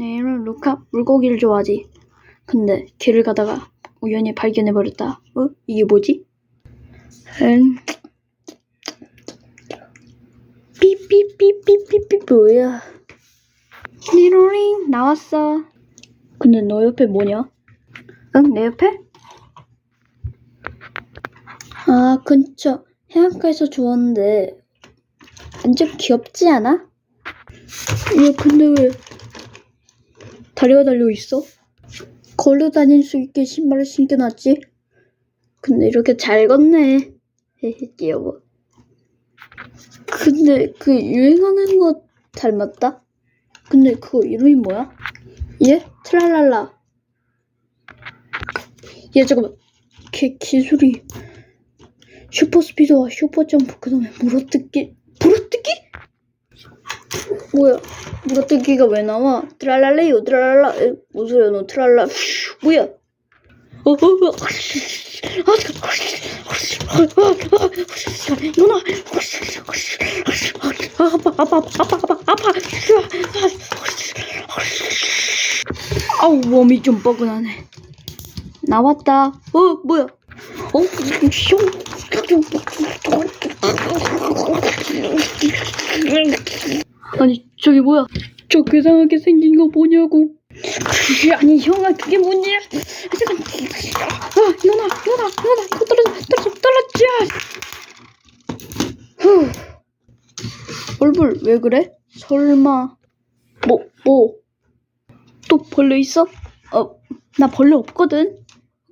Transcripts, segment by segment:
내 이름은 루카. 물고기를 좋아하지. 근데 길을 가다가 우연히 발견해버렸다. 어? 이게 뭐지? 응. 삐삐삐삐삐삐 뭐야? 리로링 나왔어. 근데 너 옆에 뭐냐? 응, 내 옆에? 아, 근처 해안가에서 주웠는데 완전 귀엽지 않아? 야, 근데 왜 다리가 달려 있어? 걸어 다닐 수 있게 신발을 신겨놨지? 근데 이렇게 잘 걷네. 귀여워. 근데 그 유행하는 거 닮았다? 근데 그거 이름이 뭐야? 얘? 트랄랄라. 얘 잠깐만. 걔 기술이 슈퍼스피드와 슈퍼점프 그 다음에 물어뜯기. 물어뜯기? 뭐야? 물어뜯기가 왜 나와? 트랄랄레요 트랄랄라. 에, 뭔 소리야 너 트랄라. 슈, 뭐야? 어, 어, 어. 아, 이거나. 아, 아파, 아파, 아파, 아파, 아파. 아우, 몸이 좀 뻐근하네. 나왔다. 어, 뭐야? 어, 슝. 아니, 저기 뭐야? 저 괴상하게 생긴 거 뭐냐고. 그게 아니, 형아, 그게 뭔 일이야? 아, 잠깐. 아, 이거나, 이거나, 이거나. 그거 떨어져, 떨어져, 떨어져. 후. 얼굴 왜 그래? 설마 뭐 뭐? 또 벌레 있어? 어, 나 벌레 없거든.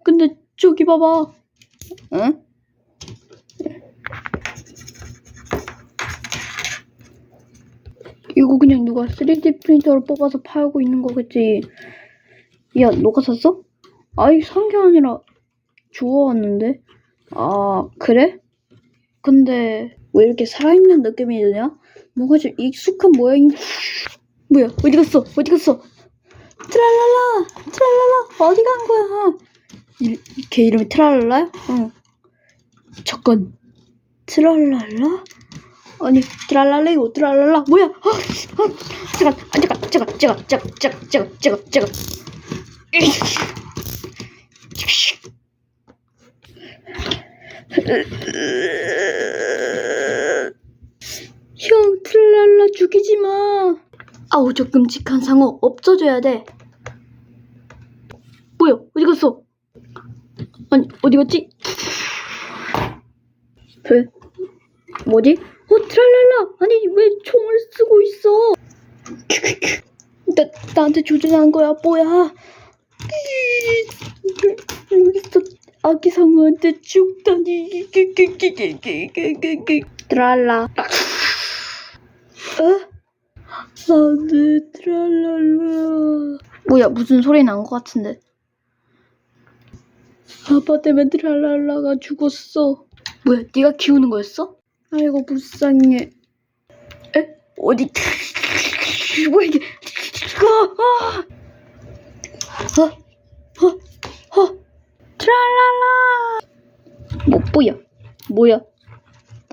근데 저기 봐봐. 응? 이거 그냥 누가 3D 프린터로 뽑아서 팔고 있는 거겠지. 야, 너가 샀어? 아이, 산 게 아니라 주워왔는데. 아, 그래? 근데 왜 이렇게 살아있는 느낌이 드냐? 뭔가 좀 익숙한 모양이 뭐야 어디 갔어 어디 갔어 트랄랄라 트랄랄라 어디 간 거야 이, 걔 이름이 트랄랄라야? 응 잠깐 트랄랄라? 아니 트랄랄레요 트랄랄라 뭐야 아, 아, 잠깐 아, 잠깐 잠깐 잠깐 잠깐 잠깐 잠깐 잠깐 잠깐 형, 트랄라 죽이지 마. 아우, 저 끔찍한 상어 없어져야 돼. 뭐야? 어디 갔어? 아니, 어디 갔지? 왜? 뭐지? 어, 트랄랄라! 아니, 왜 총을 쓰고 있어? 나, 나한테 조준한 거야, 뭐야? 여기서 아기 상어한테 죽다니. 트랄라. 어? 안돼 트랄랄라 뭐야 무슨 소리 난 것 같은데 아빠 때문에 트랄랄라가 죽었어 뭐야 네가 키우는 거였어? 아이고 불쌍해 에? 어디 뭐야 이게 아, 아. 어? 어? 어? 트랄랄라 뭐 뭐야 뭐야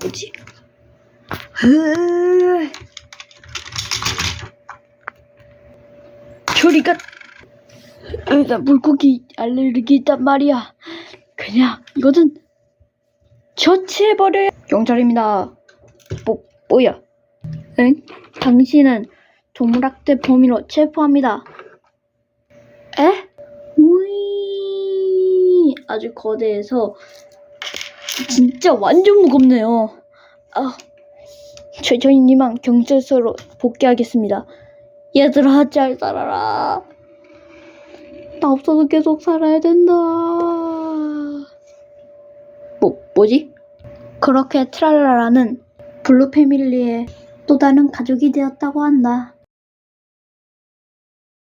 뭐지? 으... 저리가 으, 나 물고기 알레르기 있단 말이야 그냥 이거는 처치해버려 경찰입니다 뭐 뭐야 응? 당신은 동물학대 범인으로 체포합니다 에? 우이 아주 거대해서 진짜 완전 무겁네요 아 이만 경찰서로 복귀하겠습니다. 얘들아 잘 살아라. 나 없어서 계속 살아야 된다. 뭐 뭐지? 그렇게 트랄라라는 블루 패밀리의 또 다른 가족이 되었다고 한다.